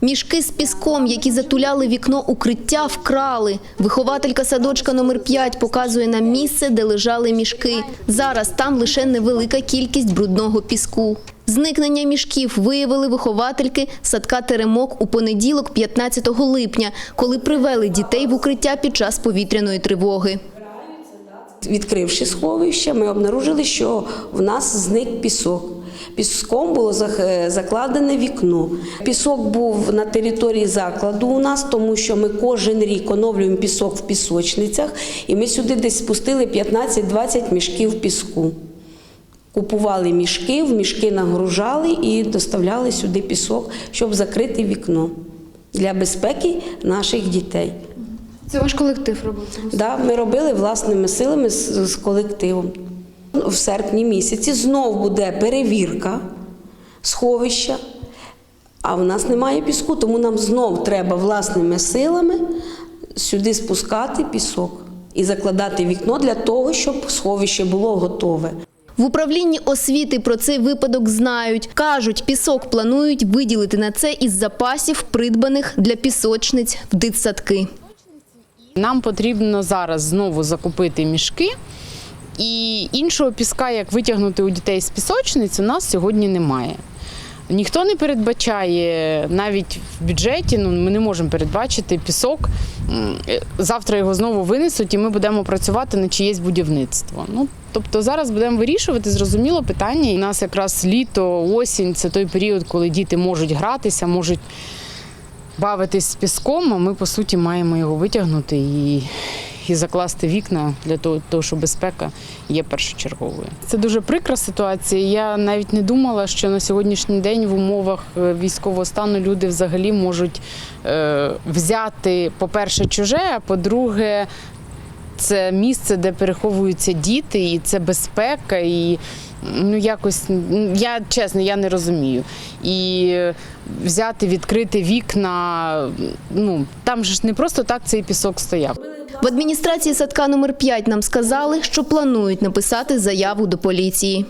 Мішки з піском, які затуляли вікно укриття, вкрали. Вихователька садочка номер 5 показує нам місце, де лежали мішки. Зараз там лише невелика кількість брудного піску. Зникнення мішків виявили виховательки садка Теремок у понеділок, 15 липня, коли привели дітей в укриття під час повітряної тривоги. Відкривши сховище, ми обнаружили, що в нас зник пісок. Піском було закладене вікно. Пісок був на території закладу у нас, тому що ми кожен рік оновлюємо пісок в пісочницях, і ми сюди десь спустили 15-20 мішків піску. Купували мішки, в мішки нагружали і доставляли сюди пісок, щоб закрити вікно для безпеки наших дітей. Це ваш колектив робив? Да, ми робили власними силами з, з колективом. В серпні місяці знов буде перевірка сховища, а в нас немає піску, тому нам знов треба власними силами сюди спускати пісок і закладати вікно для того, щоб сховище було готове. В управлінні освіти про цей випадок знають. Кажуть, пісок планують виділити на це із запасів, придбаних для пісочниць в дитсадки. Нам потрібно зараз знову закупити мішки. І іншого піска, як витягнути у дітей з пісочниць, у нас сьогодні немає. Ніхто не передбачає навіть в бюджеті, ну ми не можемо передбачити пісок. Е, Завтра його знову винесуть, і ми будемо працювати на чиєсь будівництво. Ну тобто зараз будемо вирішувати зрозуміло питання. У нас якраз літо, осінь це той період, коли діти можуть гратися, можуть бавитись з піском, а ми по суті маємо його витягнути і, і закласти вікна для того, що безпека є першочерговою. Це дуже прикра ситуація. Я навіть не думала, що на сьогоднішній день в умовах е, військового стану люди взагалі можуть е, взяти, по-перше, чуже, а по-друге, це місце, де переховуються діти, і це безпека, і ну якось я чесно, я не розумію. І взяти, відкрити вікна. Ну там же ж не просто так цей пісок стояв. В адміністрації садка номер 5 нам сказали, що планують написати заяву до поліції.